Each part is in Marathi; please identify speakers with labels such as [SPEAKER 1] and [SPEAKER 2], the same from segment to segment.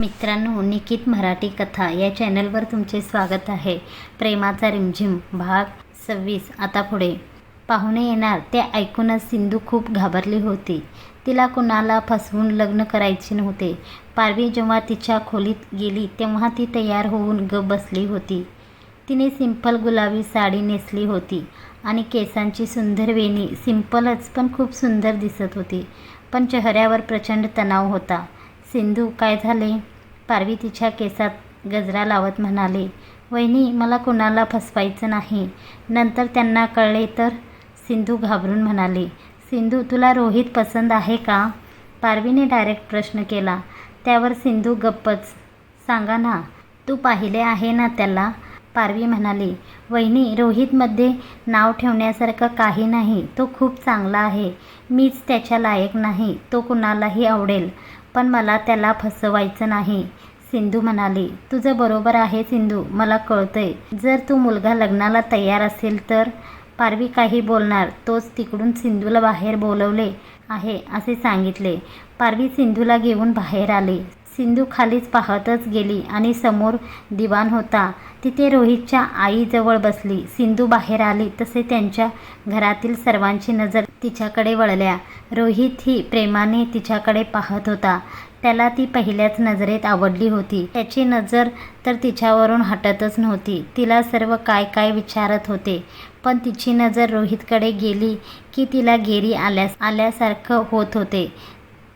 [SPEAKER 1] मित्रांनो निकित मराठी कथा या चॅनलवर तुमचे स्वागत आहे. प्रेमाचा रिमझिम भाग सव्वीस. आता पुढे. पाहुणे येणार ते ऐकूनच सिंधू खूप घाबरली होती. तिला कुणाला फसवून लग्न करायचे नव्हते. पारवी जेव्हा तिच्या खोलीत गेली तेव्हा ती तयार होऊन ग बसली होती. तिने सिंपल गुलाबी साडी नेसली होती आणि केसांची सुंदर वेणी सिंपलच पण खूप सुंदर दिसत होती. पण चेहऱ्यावर प्रचंड तणाव होता. सिंधू काय झाले? पारवी तिच्या केसात गजरा लावत म्हणाले वहिनी मला कुणाला फसवायचं नाही. नंतर त्यांना कळले तर? सिंधू घाबरून म्हणाली सिंधू तुला रोहित पसंत आहे का? पारवीने डायरेक्ट प्रश्न केला त्यावर सिंधू गप्पच सांगा ना तू पाहिले आहे ना त्याला? पारवी म्हणाली वहिनी रोहितमध्ये नाव ठेवण्यासारखं काही नाही तो खूप चांगला आहे. मीच त्याच्या लायक नाही तो कुणालाही आवडेल पण मला त्याला फसवायचं नाही. सिंधू म्हणाली तुझं बरोबर आहे सिंधू मला कळतंय. जर तू मुलगा लग्नाला तयार असेल तर पारवी काही बोलणार. तोच तिकडून सिंधूला बाहेर बोलवले आहे असे सांगितले. पारवी सिंधूला घेऊन बाहेर आली. सिंधू खालीच पाहतच गेली आणि समोर दिवाण होता. तिथे रोहितच्या आईजवळ बसली. सिंधू बाहेर आली तसे त्यांच्या घरातील सर्वांची नजर तिच्याकडे वळल्या. रोहित ही प्रेमाने तिच्याकडे पाहत होता. त्याला ती पहिल्याच नजरेत आवडली होती. त्याची नजर तर तिच्यावरून हटतच नव्हती. तिला सर्व काय काय विचारत होते. पण तिची नजर रोहितकडे गेली की तिला गेरी आल्यास आल्यासारखं होत होते.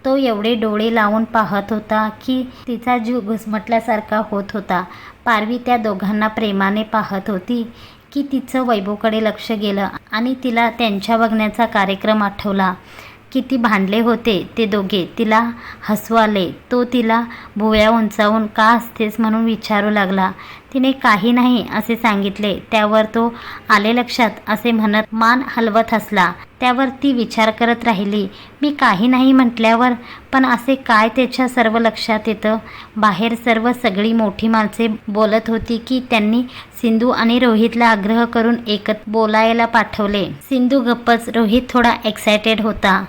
[SPEAKER 1] तो एवढे डोळे लावून पाहत होता की तिचा जीव घुसमटल्यासारखा होत होता. पारवी त्या दोघांना प्रेमाने पाहत होती की तिचं वैभवकडे लक्ष गेलं आणि तिला त्यांच्या बघण्याचा कार्यक्रम आठवला. किती भांडले होते ते दोघे. तिला हसवाले. तो तिला भुवया उंचावून का असतेस म्हणून विचारू लागला. तिने काही नाही असे सांगितले. त्यावर तो आले लक्षात असे म्हणत मान हलवत हसला. त्यावर ती विचार करत राहिली. मी काही नाही म्हटल्यावर पण असे काय त्याच्या सर्व लक्षात येतं? बाहेर सर्व सगळी मोठी माणसे बोलत होती की त्यांनी सिंधू आणि रोहितला आग्रह करून एकत बोलायला पाठवले. सिंधू गप्पच. रोहित थोडा एक्सायटेड होता.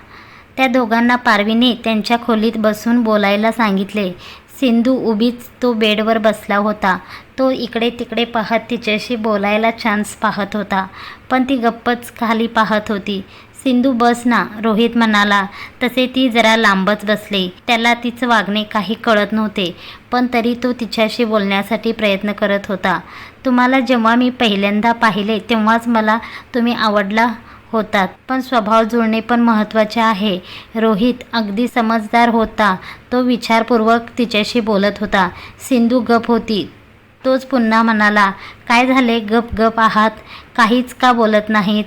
[SPEAKER 1] त्या दोघांना पारवीने त्यांच्या खोलीत बसून बोलायला सांगितले. सिंधू उभीच तो बेडवर बसला होता. तो इकडे तिकडे पाहत तिच्याशी बोलायला चान्स पाहत होता पण ती गप्पच खाली पाहत होती. सिंधू बस ना रोहित म्हणाला. तसे ती जरा लांबच बसले. त्याला तिचं वागणे काही कळत नव्हते पण तरी तो तिच्याशी बोलण्यासाठी प्रयत्न करत होता. तुम्हाला जेव्हा मी पहिल्यांदा पाहिले तेव्हाच मला तुम्ही आवडला होतात. पण स्वभाव जुळणे पण महत्त्वाचे आहे. रोहित अगदी समजदार होता. तो विचारपूर्वक तिच्याशी बोलत होता. सिंधू गप होती. तोच पुन्हा म्हणाला काय झाले? गप गप आहात? काहीच का बोलत नाहीत?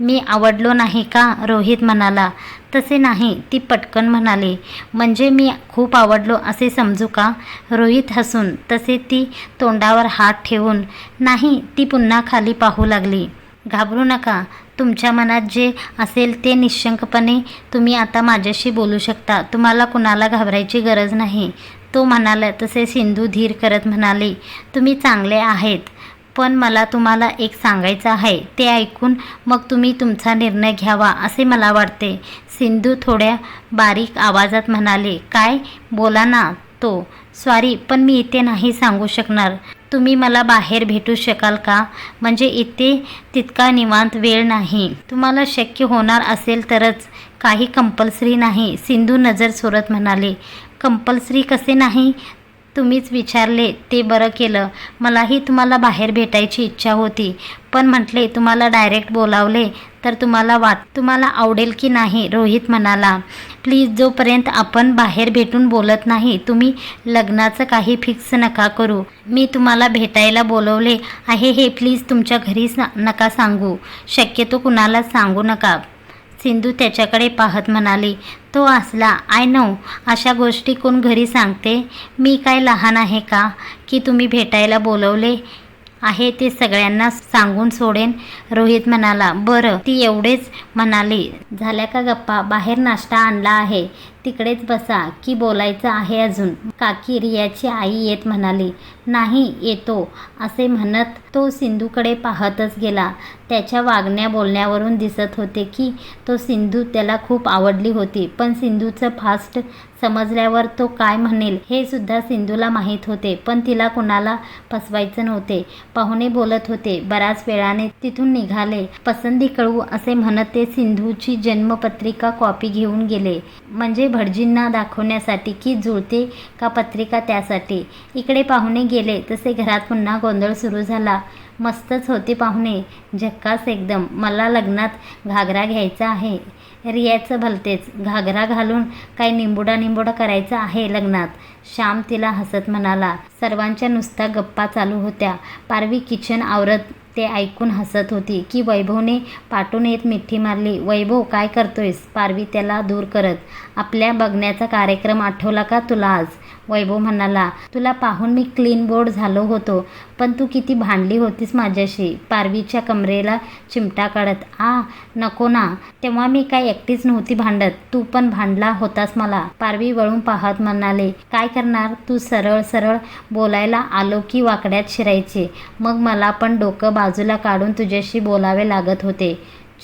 [SPEAKER 1] मी आवडलो नाही का? रोहित म्हणाला. तसे नाही ती पटकन म्हणाली. म्हणजे मी खूप आवडलो असे समजू का? रोहित हसून. तसे ती तोंडावर हात ठेवून. नाही ती पुन्हा खाली पाहू लागली. घाबरू नका. तुमच्या मनात जे असेल ते निशंकपणे तुम्ही आता माझ्याशी बोलू शकता. तुम्हाला कुणाला घाबरायची गरज नाही. तो म्हणाला तसे सिंधू धीर करत म्हणाले तुम्ही चांगले आहेत पण मला तुम्हाला एक सांगायचं आहे. ते ऐकून मग तुम्ही तुमचा निर्णय घ्यावा असे मला वाटते सिंधू थोड्या बारीक आवाजात म्हणाले काय? बोला ना तो. सॉरी पण मी इथे नाही सांगू शकणार. तुम्ही मला बाहेर भेटू शकाल का? म्हणजे इथे तितका निवांत वेळ नाही. तुम्हाला शक्य होणार असेल तरच. काही कंपल्सरी नाही. सिंधू नजर सोडत म्हणाले. कंपल्सरी कसे नाही? तुम्हीच विचारले. ते बरं केलं. मलाही तुम्हाला बाहेर भेटायची इच्छा होती. पण म्हटले तुम्हाला डायरेक्ट बोलावले. तर तुम्हाला वाट तुम्हाला आवडेल की नाही? रोहित म्हणाला. प्लीज जोपर्यंत आपण बाहेर भेटून बोलत नाही तुम्ही लग्नाचं काही फिक्स नका करू. मी तुम्हाला भेटायला बोलवले आहे. हे प्लीज तुमच्या घरी सा नका सांगू. शक्यतो कुणाला सांगू नका. सिंधू त्याच्याकडे पाहत म्हणाली. तो असला आय नो अशा गोष्टी कोण घरी सांगते? मी काय लहान आहे का? की तुम्ही भेटायला बोलवले? आहे ते सगळ्यांना सांगून सोडेन. रोहित म्हणाला बरं ती एवढेच म्हणाली. झाल्या का गप्पा? बाहेर नाश्ता आणला आहे. तिकडेच बसा. की बोलायचं आहे अजून? काकी रियाची आई येत म्हणाली नाही येतो. असे म्हणत तो सिंधूकडे पाहतच गेला. त्याच्या वागण्या बोलण्यावरून दिसत होते की तो सिंधू त्याला खूप आवडली होती. पण सिंधूचं फास्ट समजल्यावर तो काय म्हणेल हे सुद्धा सिंधूला माहीत होते. पण तिला कुणाला फसवायचं नव्हते. पाहुणे बोलत होते बऱ्याच वेळाने तिथून निघाले. पसंती कळू असे म्हणत ते सिंधूची जन्मपत्रिका कॉपी घेऊन गेले. म्हणजे भटजींना दाखवण्यासाठी की जुळते का पत्रिका त्यासाठी. इकडे पाहुणे गेले तसे घरात पुन्हा गोंधळ सुरू झाला. मस्तच होती पाहुणे. झक्कास एकदम. मला लग्नात घागरा घ्यायचा आहे. रियाचं भलतेच. घागरा घालून काय निंबुडा निंबुडा करायचा आहे लग्नात. श्याम तिला हसत म्हणाला. सर्वांच्या नुसत्या गप्पा चालू होत्या. पारवी किचन आवरत ते ऐकून हसत होती की वैभवने पाठून येत मिठी मारली. वैभव काय करतोयस? पारवी त्याला दूर करत. आपल्या बघण्याचा कार्यक्रम आठवला का तुला आज? वैभव म्हणाला तुला पाहून मी क्लीन बोर्ड झालो होतो पण तू किती भांडली होतीस माझ्याशी. पारवीच्या कमरेला चिमटा काढत आ नको ना. तेव्हा मी काय एकटीच नव्हती भांडत. तू पण भांडला होतास मला. पारवी वळून पाहत म्हणाले काय करणार? तू सरळ सरळ बोलायला आलो की वाकड्यात शिरायचे. मग मला पण डोकं बाजूला काढून तुझ्याशी बोलावे लागत होते.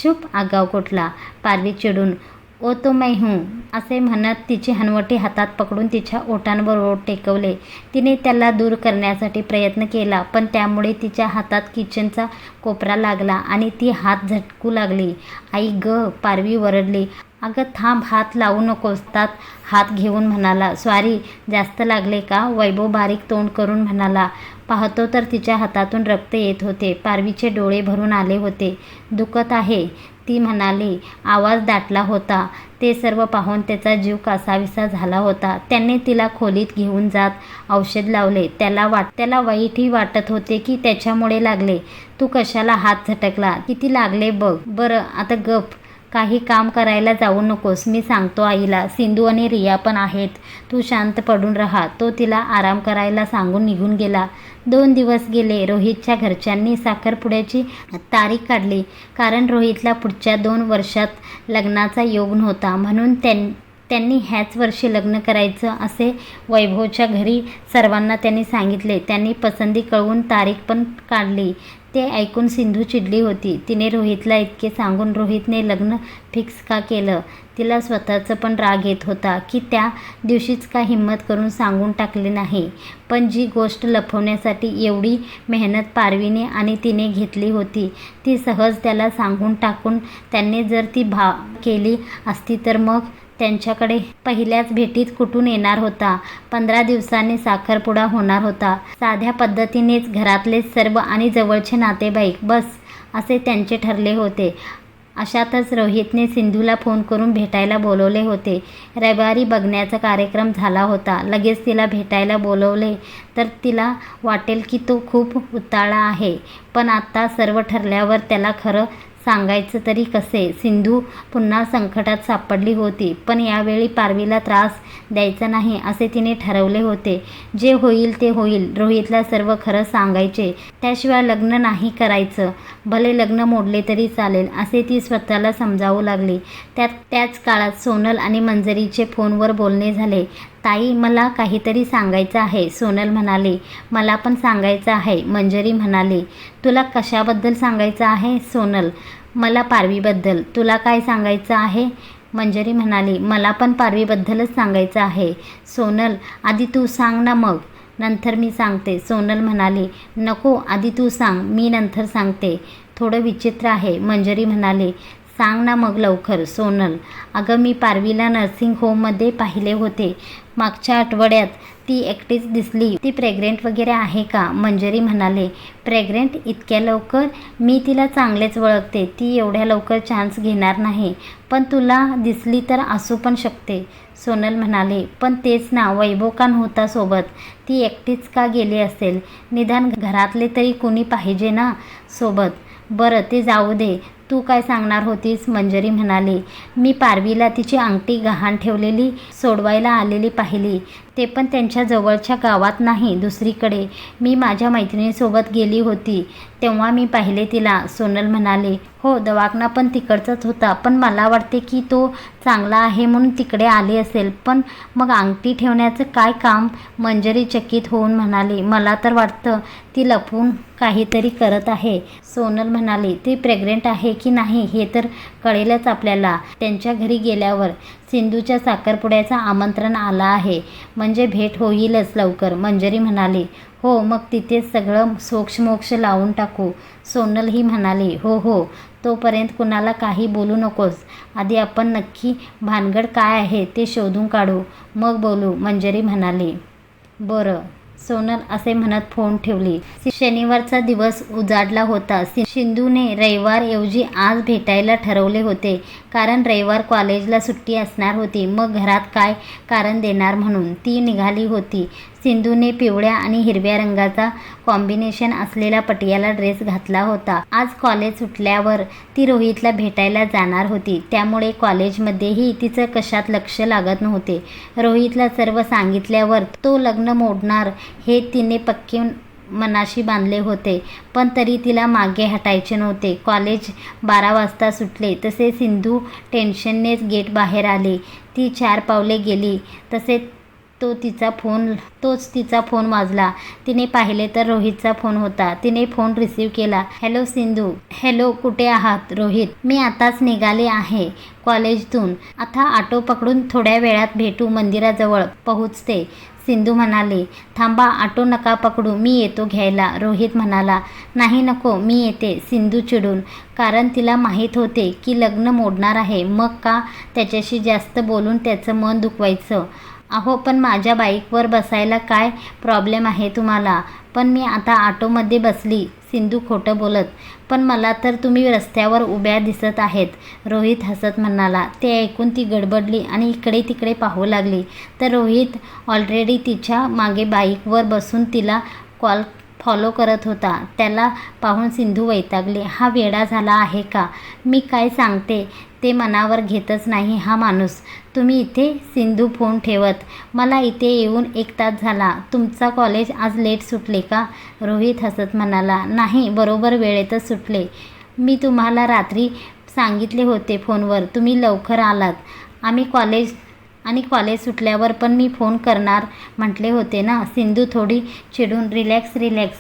[SPEAKER 1] चुप आगाव कुठला? पारवी चिडून ओ तो मै हूँ असे म्हणत तिची हनवटी हातात पकडून तिच्या ओठांवर ओठ टेकवले. तिने त्याला दूर करण्यासाठी प्रयत्न केला पण त्यामुळे तिच्या हातात किचनचा कोपरा लागला आणि ती हात झटकू लागली. आई ग पारवी वरडली. अगं थांब हात लावू नकोस तात हात घेऊन म्हणाला. स्वारी जास्त लागले का? वैभव बारीक तोंड करून म्हणाला. पाहतो तर तिच्या हातातून रक्त येत होते. पारवीचे डोळे भरून आले होते. दुखत आहे. ती म्हणाली आवाज दाटला होता. ते सर्व पाहून त्याचा जीव कासाविसा झाला होता. त्यांनी तिला खोलीत घेऊन जात औषध लावले. त्याला वाट त्याला वाईटही वाटत होते की त्याच्यामुळे लागले. तू कशाला हात झटकला? किती लागले बघ. बरं आता गप. काही काम करायला जाऊ नकोस. मी सांगतो आईला सिंधू आणि रिया पण आहेत. तू शांत पडून राहा. तो तिला आराम करायला सांगून निघून गेला. दोन दिवस गेले. रोहितच्या घरच्यांनी साखरपुड्याची तारीख काढली. कारण रोहितला पुढच्या दोन वर्षात लग्नाचा योग नव्हता. म्हणून त्यां त्यांनी ह्याच वर्षी लग्न करायचं असे वैभवच्या घरी सर्वांना त्यांनी सांगितले. त्यांनी पसंती कळवून तारीख पण काढली. ते ऐकून सिंधू चिडली होती. तिने रोहितला इतके सांगून रोहितने लग्न फिक्स का केलं? तिला स्वतःचं पण राग येत होता की त्या दिवशीच का हिंमत करून सांगून टाकले नाही? पण जी गोष्ट लपवण्यासाठी एवढी मेहनत पारवीने आणि तिने घेतली होती ती सहज त्याला सांगून टाकून त्यांनी जर ती भा केली असती तर मग त्यांच्याकडे पहिल्याच भेटीत कुठून येणार होता? पंधरा दिवसांनी साखरपुडा होणार होता. साध्या पद्धतीनेच घरातले सर्व आणि जवळचे नातेवाईक बस असे त्यांचे ठरले होते. अशातच रोहितने सिंधूला फोन करून भेटायला बोलवले होते. रविवारी बघण्याचा कार्यक्रम झाला होता. लगेच तिला भेटायला बोलवले तर तिला वाटेल की तो खूप उताळा आहे. पण आत्ता सर्व ठरल्यावर त्याला खरं सांगायचं तरी कसे? सिंधू पुन्हा संकटात सापडली होती पण यावेळी पारवीला त्रास द्यायचा नाही असे तिने ठरवले होते. जे होईल ते होईल रोहितला सर्व खरं सांगायचे. त्याशिवाय लग्न नाही करायचं. भले लग्न मोडले तरी चालेल असे ती स्वतःला समजावू लागली. त्यात त्याच काळात सोनल आणि मंजरीचे फोनवर बोलणे झाले. ताई मला काहीतरी सांगायचं आहे. सोनल म्हणाली मला पण सांगायचं आहे. मंजरी म्हणाली तुला कशाबद्दल सांगायचं आहे? सोनल मला पारवीबद्दल. तुला काय सांगायचं आहे? मंजरी म्हणाली मला पण पारवीबद्दलच सांगायचं आहे. सोनल आधी तू सांग ना मग. नंतर मी सांगते. सोनल म्हणाली नको आधी तू सांग. मी नंतर सांगते. थोडं विचित्र आहे. मंजरी म्हणाली सांग ना मग लवकर. सोनल अगं मी पारवीला नर्सिंग होममध्ये पाहिले होते. मागच्या आठवड्यात ती एकटीच दिसली. ती प्रेग्नेंट वगैरे आहे का? मंजरी म्हणाले प्रेग्नेंट इतक्या लवकर? मी तिला चांगलेच ओळखते. ती एवढ्या लवकर चान्स घेणार नाही. पण तुला दिसली तर असू पण शकते. सोनल म्हणाले पण तेच ना वैभव होता सोबत. ती एकटीच का गेली असेल? निदान घरातले तरी कोणी पाहिजे ना सोबत. बरं ते जाऊ दे. तू काय सांगणार होतीस? मंजरी म्हणाली. मी पारवीला तिची अंगठी गहाण ठेवलेली सोडवायला आलेली पाहिली. ते पण त्यांच्या जवळच्या गावात नाही दुसरीकडे. मी माझ्या मैत्रिणीसोबत गेली होती. तेव्हा मी पाहिले तिला. सोनल म्हणाले हो दवाखाना पण तिकडचाच होता. पण मला वाटते की तो चांगला आहे म्हणून तिकडे आले असेल. पण मग अंगठी ठेवण्याचं काय काम? मंजरी चकित होऊन म्हणाली मला तर वाटतं ती लपवून काहीतरी करत आहे. सोनल म्हणाली ती प्रेग्नेंट आहे की नाही हे तर कळेलच आपल्याला. त्यांच्या घरी गेल्यावर सिंधूच्या साखरपुड्याचं आमंत्रण आलं आहे. म्हणजे भेट होईलच लवकर मंजरी म्हणाली. हो मग तिथेच सगळं सोक्षमोक्ष लावून टाकू. सोनल ही म्हणाली हो हो. तोपर्यंत कुणाला काही बोलू नकोस. आधी आपण नक्की भानगड काय आहे ते शोधून काढू. मग बोलू मंजरी म्हणाली. बरं. सोनल असे म्हणत फोन ठेवली. शनिवारचा दिवस उजाडला होता. सि- सिंधूने रविवारऐवजी आज भेटायला ठरवले होते. कारण रविवार कॉलेजला सुट्टी असणार होती. मग घरात काय कारण देणार म्हणून ती निघाली होती. सिंधूने पिवळ्या आणि हिरव्या रंगाचा कॉम्बिनेशन असलेला पटियाला ड्रेस घातला होता. आज कॉलेज सुटल्यावर ती रोहितला भेटायला जाणार होती. त्यामुळे कॉलेजमध्येही तिचं कशात लक्ष लागत नव्हते. रोहितला सर्व सांगितल्यावर तो लग्न मोडणार हे तिने पक्के मनाशी बांधले होते. पण तरी तिला मागे हटायचे नव्हते. कॉलेज बारा वाजता सुटले. तसे सिंधू टेन्शननेच गेट बाहेर आले. ती चार पावले गेली. तसे तो तिचा फोन तोच तिचा फोन वाजला. तिने पाहिले तर रोहितचा फोन होता. तिने फोन रिसीव केला. हॅलो सिंधू. हॅलो कुठे आहात रोहित? मी आताच निघाले आहे कॉलेजतून. आता ऑटो पकडून थोड्या वेळात भेटू मंदिराजवळ पोहोचते. सिंधू म्हणाले. थांबा ऑटो नका पकडू. मी येतो घ्यायला. रोहित म्हणाला. नाही नको मी येते. सिंधू चिडून. कारण तिला माहीत होते की लग्न मोडणार आहे. मग का त्याच्याशी जास्त बोलून त्याचं मन दुखवायचं? अहो पण माझ्या बाईकवर बसायला काय प्रॉब्लेम आहे तुम्हाला? पण मी आता ऑटोमध्ये बसली सिंधू खोटं बोलत. पण मला तर तुम्ही रस्त्यावर उभ्या दिसत आहेत रोहित हसत म्हणाला. ते ऐकून ती गडबडली आणि इकडे तिकडे पाहू लागली. तर रोहित ऑलरेडी तिच्यामागे बाईकवर बसून तिला कॉल फॉलो करत होता. त्याला पाहून सिंधू वैतागली हा वेडा झाला आहे का? मी काय सांगते? ते मनावर घेतच नाही हा माणूस. तुम्ही इथे सिंधू फोन ठेवत. मला इथे येऊन एक तास झाला. तुमचा कॉलेज आज लेट सुटले का? रोहित हसत म्हणाला नाही बरोबर वेळेतच सुटले. मी तुम्हाला रात्री सांगितले होते फोनवर. तुम्ही लवकर आलात. आम्ही कॉलेज आणि कॉलेज सुटल्यावर पण मी फोन करणार म्हटले होते ना. सिंधू थोडी चिडून रिलॅक्स रिलॅक्स.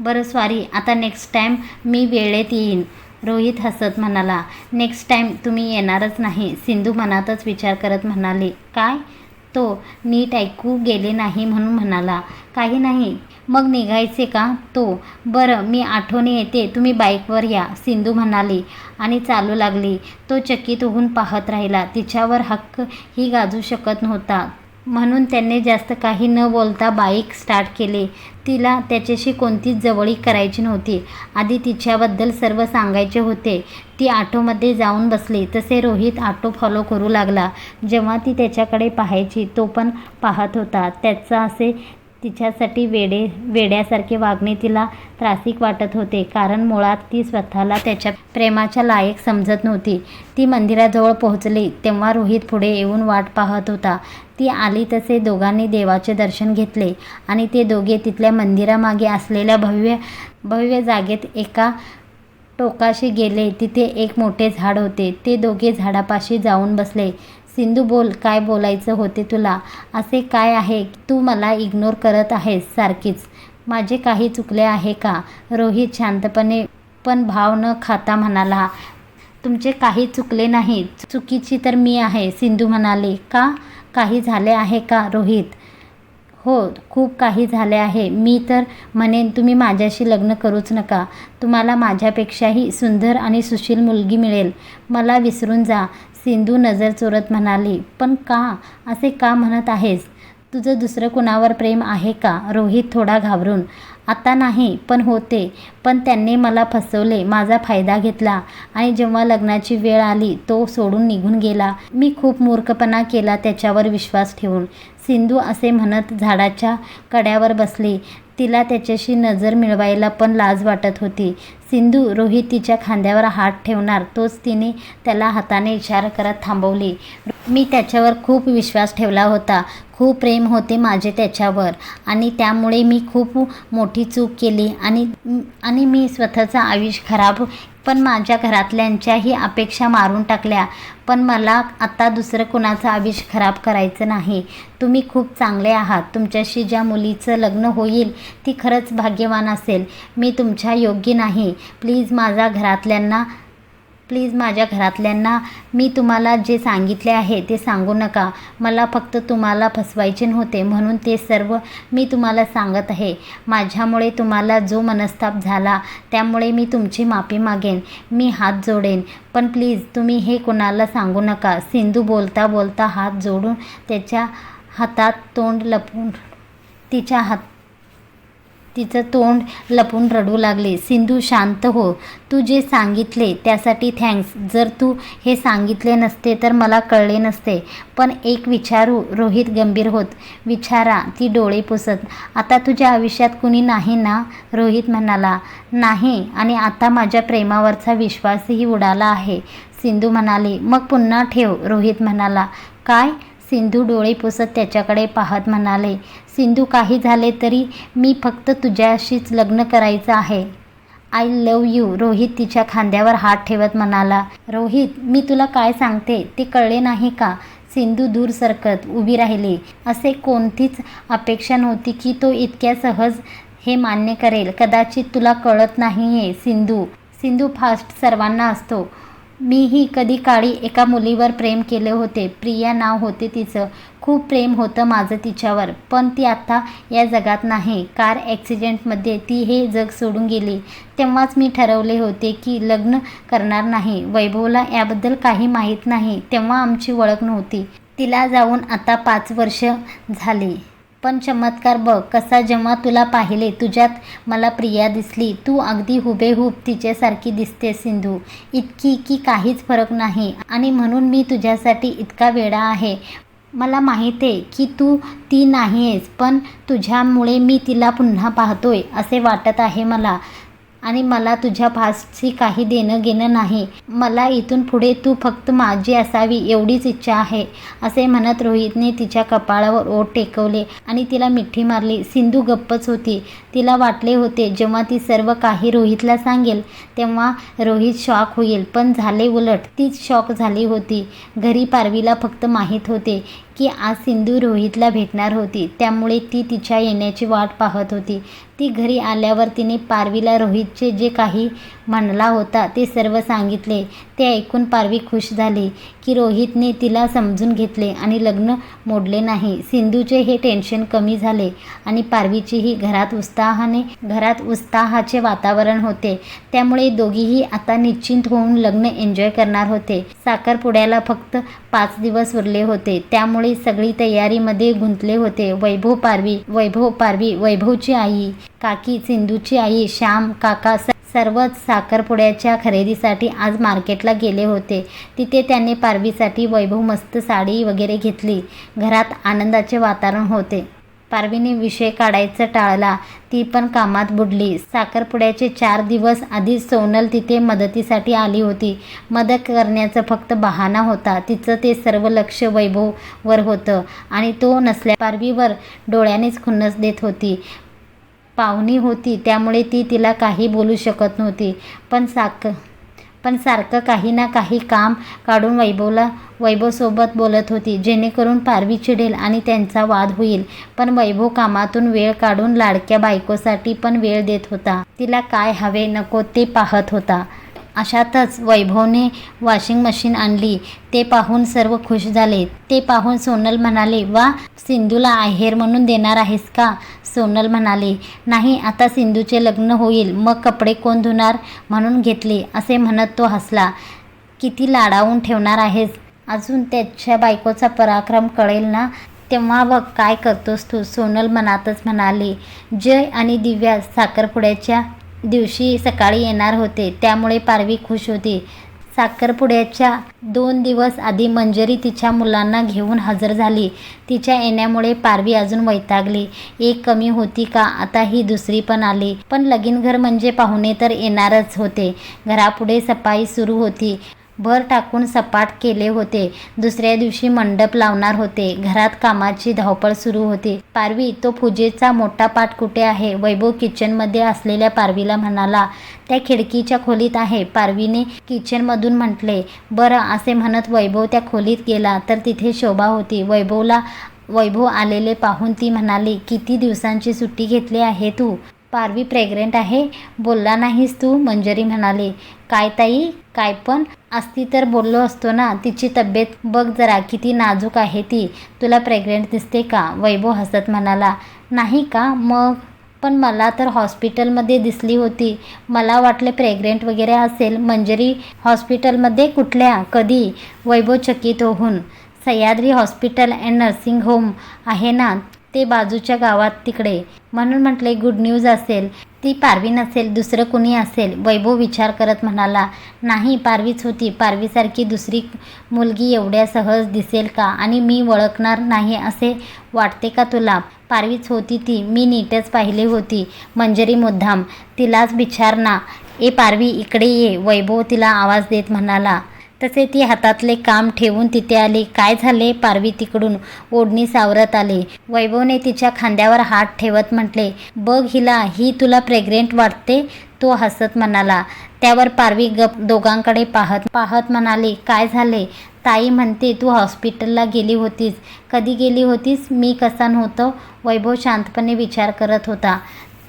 [SPEAKER 1] बरं सॉरी आता नेक्स्ट टाईम मी वेळेत येईन रोहित हसत म्हणाला. नेक्स्ट टाईम तुम्ही येणारच नाही सिंधू मनातच विचार करत म्हणाले. काय? तो नीट ऐकू गेले नाही म्हणून म्हणाला. काही नाही. मग निघायचे का? तो बरं मी आठवणी येते तुम्ही बाईकवर या सिंधू म्हणाली. आणि चालू लागली. तो चकित होऊन पाहत राहिला. तिच्यावर हक्क ही गाजू शकत नव्हता. म्हणून त्यांनी जास्त काही न बोलता बाईक स्टार्ट केले. तिला त्याच्याशी कोणतीच जवळीक करायची नव्हती. आधी तिच्याबद्दल सर्व सांगायचे होते. ती आटोमध्ये जाऊन बसली. तसे रोहित ऑटो फॉलो करू लागला. जेव्हा ती त्याच्याकडे पाहायची तो पण पाहत होता. त्याचा असे तिच्यासाठी वेडे वेड्यासारखे वागणे तिला त्रासिक वाटत होते. कारण मुळात ती स्वतःला त्याच्या प्रेमाच्या लायक समजत नव्हती. ती मंदिराजवळ पोहोचली तेव्हा रोहित पुढे येऊन वाट पाहत होता. ती आली तसे दोघांनी देवाचे दर्शन घेतले आणि ते दोघे तिथल्या मंदिरामागे असलेल्या भव्य भव्य जागेत एका टोकाशी गेले. तिथे एक मोठे झाड होते. ते दोघे झाडापाशी जाऊन बसले. सिंधू बोल काय बोलायचं होते तुला? असे काय आहे? तू मला इग्नोर करत आहेस सारखीच. माझे काही चुकले आहे का? रोहित शांतपणे पण भाव न खाता म्हणाला तुमचे काही चुकले नाही. चुकीची तर मी आहे सिंधू म्हणाले. का? काही झाले आहे का रोहित? हो खूप काही झाले आहे. मी तर म्हणेन तुम्ही माझ्याशी लग्न करूच नका. तुम्हाला माझ्यापेक्षाही सुंदर आणि सुशील मुलगी मिळेल. मला विसरून जा. सिंधू नजर चोरत म्हणाली पण का? असे का म्हणत आहेस? तुझं दुसरं कुणावर प्रेम आहे का? रोहित थोडा घाबरून आता नाही पण होते. पण त्यांनी मला फसवले माझा फायदा घेतला. आणि जेव्हा लग्नाची वेळ आली तो सोडून निघून गेला. मी खूप मूर्खपणा केला त्याच्यावर विश्वास ठेवून. सिंधू असे म्हणत झाडाच्या कड्यावर बसली. तिला त्याच्याशी नजर मिळवायला पण लाज वाटत होती. सिंधू रोहित तिच्या खांद्यावर हात ठेवणार तोच तिने त्याला हाताने इशारा करत थांबवली. मी त्याच्यावर खूप विश्वास ठेवला होता. खूप प्रेम होते माझे त्याच्यावर. आणि त्यामुळे मी खूप मोठी चूक केली. आणि आणि मी स्वतःचा आयुष्य खराब पण माझ्या घरातल्यांच्याही अपेक्षा मारून टाकल्या. पण मला आता दुसरं कुणाचं आयुष्य खराब करायचं नाही. तुम्ही खूप चांगले आहात. तुमच्याशी ज्या मुलीचं लग्न होईल ती खरंच भाग्यवान असेल. मी तुमच्या योग्य नाही. प्लीज माझ्या घरातल्यांना प्लीज माझ्या घरातल्यांना मी तुम्हाला जे सांगितले आहे ते सांगू नका. मला फक्त तुम्हाला फसवायचे नव्हते म्हणून ते सर्व मी तुम्हाला सांगत आहे. माझ्यामुळे तुम्हाला जो मनस्ताप झाला त्यामुळे मी तुमची माफी मागेन. मी हात जोडेन. पण प्लीज तुम्ही हे कुणाला सांगू नका. सिंधू बोलता बोलता हात जोडून त्याच्या हातात तोंड लपून तिच्या हात तिचं तोंड लपून रडू लागले. सिंधू शांत हो. तू जे सांगितले त्यासाठी थँक्स जर तू हे सांगितले नसते तर मला कळले नसते. पण एक विचारू रोहित गंभीर होत. विचारा ती डोळे पुसत. आता तुझ्या आयुष्यात कुणी नाही ना? रोहित म्हणाला. नाही आणि आता माझ्या प्रेमावरचा विश्वासही उडाला आहे. सिंधू म्हणाली. मग पुन्हा ठेव रोहित म्हणाला. काय? सिंधू डोळे पुसत त्याच्याकडे पाहत म्हणाले सिंधू काही झाले तरी मी फक्त तुझ्याशीच लग्न करायचं आहे. आय लव यू रोहित तिच्या खांद्यावर हात ठेवत म्हणाला रोहित मी तुला काय सांगते? ते कळले नाही का? सिंधू दूर सरकत उभी राहिली. असे कोणतीच अपेक्षा नव्हती की तो इतक्या सहज हे मान्य करेल. कदाचित तुला कळत नाही आहे सिंधू. सिंधू फास्ट सर्वांना असतो. मीही कधी काळी एका मुलीवर प्रेम केले होते. प्रिया नाव होते तिचं. खूप प्रेम होतं माझं तिच्यावर. पण ती आत्ता या जगात नाही. कार ॲक्सिडेंटमध्ये ती हे जग सोडून गेली. तेव्हाच मी ठरवले होते की लग्न करणार नाही. वैभवला याबद्दल काही माहीत नाही. तेव्हा आमची ओळख नव्हती. तिला जाऊन आता पाच वर्ष झाली. पण चमत्कार बघ कसा जेव्हा तुला पाहिले तुझ्यात मला प्रिया दिसली. तू अगदी हुबेहूब तिच्यासारखी दिसते सिंधू. इतकी की काहीच फरक नाही. आणि म्हणून मी तुझ्यासाठी इतका वेडा आहे. मला माहीत आहे की तू ती नाही आहेस पण तुझ्यामुळे मी तिला पुन्हा पाहतोय असे वाटत आहे मला. आणि मला तुझ्या फास्टशी काही देणं घेणं नाही. मला इथून पुढे तू फक्त माझी असावी एवढीच इच्छा आहे असे म्हणत रोहितने तिच्या कपाळावर ओठ टेकवले आणि तिला मिठी मारली. सिंधू गप्पच होती. तिला वाटले होते जेव्हा ती सर्व काही रोहितला सांगेल तेव्हा रोहित शॉक होईल. पण झाले उलट. तीच शॉक झाली होती. घरी पारवीला फक्त माहीत होते की आज सिंधू रोहितला भेटणार होती. त्यामुळे ती तिच्या येण्याची वाट पाहत होती. ती घरी आल्यावर तिने पारवीला रोहितचे जे काही म्हणला होता ते सर्व सांगितले. ते ऐकून पारवी खुश झाली. की रोहितने तिला समजून घेतले आणि लग्न मोडले नाही. सिंधूचे हे टेन्शन कमी झाले आणि पारवीचीही घरात उत्साहाने घरात उत्साहाचे वातावरण होते. त्यामुळे दोघीही आता निश्चिंत होऊन लग्न एन्जॉय करणार होते. साखरपुड्याला फक्त पाच दिवस उरले होते. त्यामुळे सगळी तयारीमध्ये गुंतले होते. वैभव पारवी वैभव पारवी वैभवची आई काकी सिंधूची आई श्याम काका सर्वच साखरपुड्याच्या खरेदीसाठी आज मार्केटला गेले होते. तिथे त्यांनी पारवीसाठी वैभव मस्त साडी वगैरे घेतली. घरात आनंदाचे वातावरण होते. पारवीने विषय काढायचं टाळला. ती पण कामात बुडली. साखरपुड्याचे चार दिवस आधी सोनल तिथे मदतीसाठी आली होती. मदत करण्याचं फक्त बहाणा होता. तिचं ते सर्व लक्ष वैभववर होतं आणि तो नसल्या पारवीवर डोळ्यानेच खुन्नस देत होती. पाहुणी होती त्यामुळे ती तिला काही बोलू शकत नव्हती. पण साक पण सारखं काही ना काही काम काढून वैभवला वैभवसोबत बोलत होती जेणेकरून पारवी चिडेल आणि त्यांचा वाद होईल. पण वैभव कामातून वेळ काढून लाडक्या बायकोसाठी पण वेळ देत होता. तिला काय हवे नको ते पाहत होता. अशातच वैभवने वॉशिंग मशीन आणली. ते पाहून सर्व खुश झाले. ते पाहून सोनल म्हणाले वा सिंधूला आहेर म्हणून देणार आहेस का? सोनल म्हणाले नाही आता सिंधूचे लग्न होईल. मग कपडे कोण धुणार? म्हणून घेतले. असे म्हणत तो हसला. किती लाडावून ठेवणार आहेस? अजून त्याच्या बायकोचा पराक्रम कळेल ना? तेव्हा बघ काय करतोस तू. सोनल मनातच म्हणाले जय आणि दिव्या साखरपुड्याच्या दिवशी सकाळी येणार होते. त्यामुळे पारवी खुश होती. साखरपुड्याच्या दोन दिवस आधी मंजरी तिच्या मुलांना घेऊन हजर झाली. तिच्या येण्यामुळे पारवी अजून वैतागली. एक कमी होती का? आता ही दुसरी पण आली. पण लगीन घर म्हणजे पाहुणे तर येणारच होते. घरापुढे सफाई सुरू होती. भर टाकून सपाट केले होते. दुसऱ्या दिवशी मंडप लावणार होते. घरात कामाची धावपळ सुरू होती. पारवी तो पूजेचा मोठा पाठ कुठे आहे? वैभव किचनमध्ये असलेल्या पारवीला म्हणाला त्या खिडकीच्या खोलीत आहे. पारवीने किचनमधून म्हटले बरं असे म्हणत वैभव त्या खोलीत गेला. तर तिथे शोभा होती. वैभवला वैभव आलेले पाहून ती म्हणाली किती दिवसांची सुट्टी घेतली आहे तू? पारवी प्रेग्नेंट आहे. बोलला नाहीस तू मंजरी म्हणाली. काय ताई? काय पण? असती तर बोललो असतो ना तिची तब्येत बघ जरा किती नाजूक आहे ती. तुला प्रेग्नेंट दिसते का? वैभव हसत म्हणाला. नाही का? मग? पण मला तर हॉस्पिटलमध्ये दिसली होती. मला वाटले प्रेग्नेंट वगैरे असेल. मंजरी हॉस्पिटलमध्ये कुठल्या? कधी? वैभव चकित होऊन. Sahyadri hospital and nursing home आहे ना? ते बाजूच्या गावात तिकडे. म्हणून म्हटले गुड न्यूज असेल. ती पारवी नसेल दुसरं कुणी असेल? वैभव विचार करत म्हणाला नाही पारवीच होती. पारवीसारखी दुसरी मुलगी एवढ्या सहज दिसेल का? आणि मी ओळखणार नाही असे वाटते का तुला? पारवीच होती ती. मी नीटच पाहिली होती. मंजरी मुद्दाम तिलाच विचार ना ए पारवी इकडे ये. वैभव तिला आवाज देत म्हणाला तसे ती हातातले काम ठेवून तिथे आली. काय झाले? पारवी तिकडून ओढणी सावरत आली. वैभवने तिच्या खांद्यावर हात ठेवत म्हटले बघ हिला ही तुला प्रेग्नेंट वाटते? तो हसत म्हणाला. त्यावर पारवी गप दोघांकडे पाहत पाहत म्हणाले काय झाले? ताई म्हणते तू हॉस्पिटलला गेली होतीस. कधी गेली होतीस? मी कसा नव्हतो? वैभव शांतपणे विचार करत होता.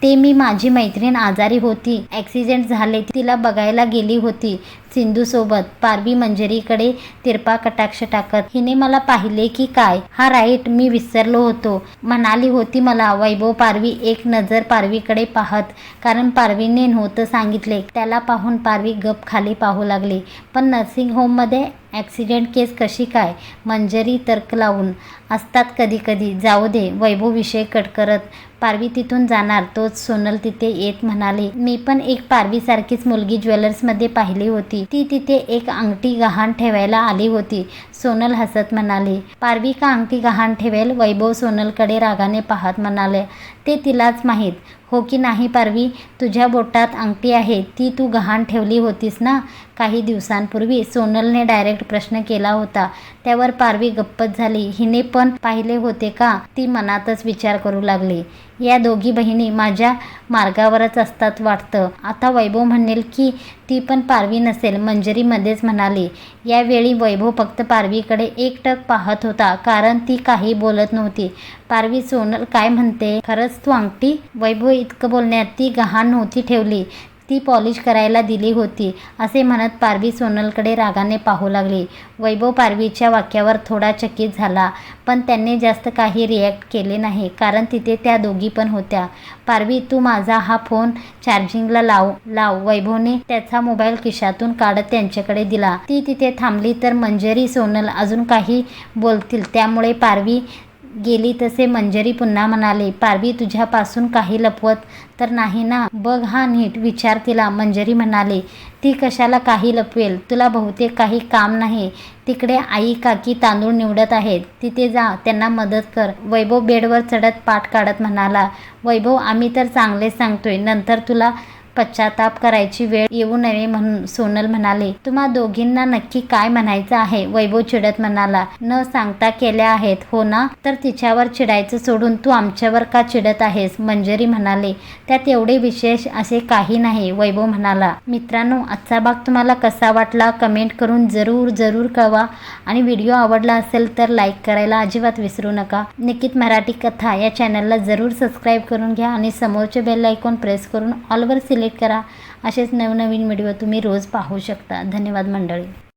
[SPEAKER 1] ते मी माझी मैत्रीण आजारी होती. ॲक्सिडेंट झाले तिला बघायला गेली होती सिंधूसोबत. पारवी मंजरीकडे तिरपा कटाक्ष टाकत हिने मला पाहिले की काय? हा राईट मी विसरलो होतो. म्हणाली होती मला वैभव पारवी एक नजर पारवीकडे पाहत. कारण पारवीने नव्हतं सांगितले. त्याला पाहून पारवी गप खाली पाहू लागली. पण नर्सिंग होममध्ये ॲक्सिडेंट केस कशी काय? मंजरी तर्क लावून. असतात कधी कधी. जाऊ दे वैभव विषय कट करत पारवी तिथून जाणार. तोच सोनल तिथे येत म्हणाले मी पण एक पारवी सारखीच मुलगी ज्वेलर्समध्ये पाहिली होती. ती तिथे एक अंगठी गहाण ठेवायला आली होती. सोनल हसत म्हणाली पारवी का अंगठी गहाण ठेवेल? वैभव सोनलकडे रागाने पाहत म्हणाले ते तिलाच माहीत. हो की नाही पारवी? तुझ्या बोटात अंगठी आहे ती तू गहाण ठेवली होतीस ना? काही दिवसांपूर्वी सोनलने डायरेक्ट प्रश्न केला होता. त्यावर पारवी गप्पत झाली. हिने पण पाहिले होते का? ती मनातच विचार करू लागली. या दोघी बहिणी माझ्या मार्गावरच असतात वाटतं. आता वैभव म्हणेल की ती पण पारवी नसेल मंजरीमध्येच म्हणाली. यावेळी वैभव फक्त पारवीकडे एकटक पाहत होता कारण ती काही बोलत नव्हती. पारवी सोनल काय म्हणते? खरंच तू अंगठी? वैभव इतकं बोलण्यात ती गहाण नव्हती ठेवली. ती पॉलिश करायला दिली होती असे म्हणत पारवी सोनलकडे रागाने पाहू लागली. वैभव पारवीच्या वाक्यावर थोडा चकित झाला पण त्यांनी जास्त काही रिॲक्ट केले नाही कारण तिथे त्या दोघी पण होत्या. पारवी तू माझा हा फोन चार्जिंगला लाव लाव. वैभवने त्याचा मोबाईल खिशातून काढत त्यांच्याकडे दिला. ती तिथे थांबली तर मंजरी सोनल अजून काही बोलतील त्यामुळे पारवी गेली तसे मंजरी पुन्हा म्हणाले पारवी तुझ्यापासून काही लपवत तर नाही ना? बघ हा नीट विचार तिला. मंजरी म्हणाले ती कशाला काही लपवेल? तुला बहुतेक काही काम नाही. तिकडे आई काकी तांदूळ निवडत आहेत. तिथे जा त्यांना मदत कर. वैभव बेडवर चढत पाठ काढत म्हणाला वैभव आम्ही तर चांगलेच सांगतोय. नंतर तुला पश्चाताप करायची वेळ येऊ नये म्हणून सोनल म्हणाले. तुम्हा दोघींना नक्की काय म्हणायचं आहे? वैभव चिडत म्हणाला. न सांगता केल्या आहेत. हो ना? तर तिच्यावर चिडायचं सोडून तू आमच्यावर का चिडत आहेस? मंजरी म्हणाले. त्यात एवढे विशेष असे काही नाही वैभव म्हणाला. मित्रांनो आजचा भाग तुम्हाला कसा वाटला? कमेंट करून जरूर जरूर कळवा. आणि व्हिडिओ आवडला असेल तर लाईक करायला अजिबात विसरू नका. निकित मराठी कथा या चॅनलला जरूर सबस्क्राईब करून घ्या आणि समोरचे बेल आयकॉन प्रेस करून ऑलवर सिलेक्ट करा. असेच नवनवीन व्हिडिओ तुम्ही रोज पाहू शकता. धन्यवाद मंडळी.